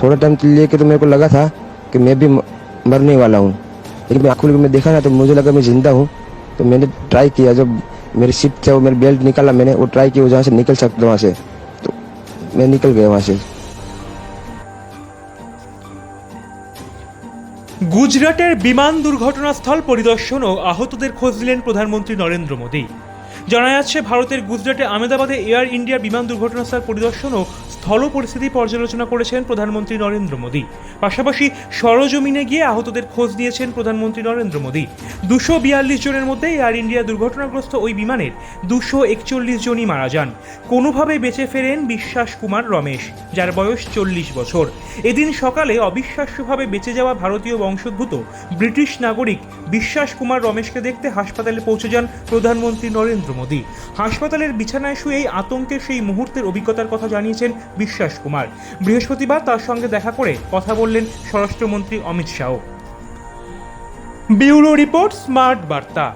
थोड़ा टाइम लिए के तो मेरे को लगा था कि मैं भी म- मरने वाला हूँ लेकिन मैं आँख खोल के मैं देखा ना तो मुझे लगा मैं जिंदा हूँ तो मैंने ट्राई किया जब मेरी सीट से वो मेरी बेल्ट निकाला मैंने वो ट्राई किया जहाँ से निकल सकता वहाँ से तो मैं निकल गया वहाँ से গুজরাটের বিমান দুর্ঘটনাস্থল পরিদর্শন ও আহতদের খোঁজ নিলেন প্রধানমন্ত্রী নরেন্দ্র মোদী জানা যাচ্ছে ভারতের গুজরাটে আহমেদাবাদে এয়ার ইন্ডিয়া বিমান দুর্ঘটনাস্থল পরিদর্শন ও স্থল পরিস্থিতি পর্যালোচনা করেছেন প্রধানমন্ত্রী নরেন্দ্র মোদী। পাশাপাশি সরজমিনে গিয়ে আহতদের খোঁজ নিয়েছেন প্রধানমন্ত্রী নরেন্দ্র মোদী। দুশো বিয়াল্লিশ জনের মধ্যে এয়ার ইন্ডিয়া দুর্ঘটনাগ্রস্ত ওই বিমানের দুশো একচল্লিশ জনই মারা যান। কোনোভাবে বেঁচে ফেরেন বিশ্বাস কুমার রমেশ, যার বয়স চল্লিশ বছর। এদিন সকালে অবিশ্বাস্যভাবে বেঁচে যাওয়া ভারতীয় বংশোদ্ভূত ব্রিটিশ নাগরিক বিশ্বাস কুমার রমেশকে দেখতে হাসপাতালে পৌঁছে যান প্রধানমন্ত্রী নরেন্দ্র মোদী। হাসপাতালের বিছানায় শুয়েই আতঙ্কের সেই মুহূর্তের অভিজ্ঞতার কথা জানিয়েছেন বিশ্বাস কুমার। বৃহস্পতিবার তার সঙ্গে দেখা করে কথা বললেন স্বরাষ্ট্রমন্ত্রী Amit Shah. Bureau report, smart বার্তা।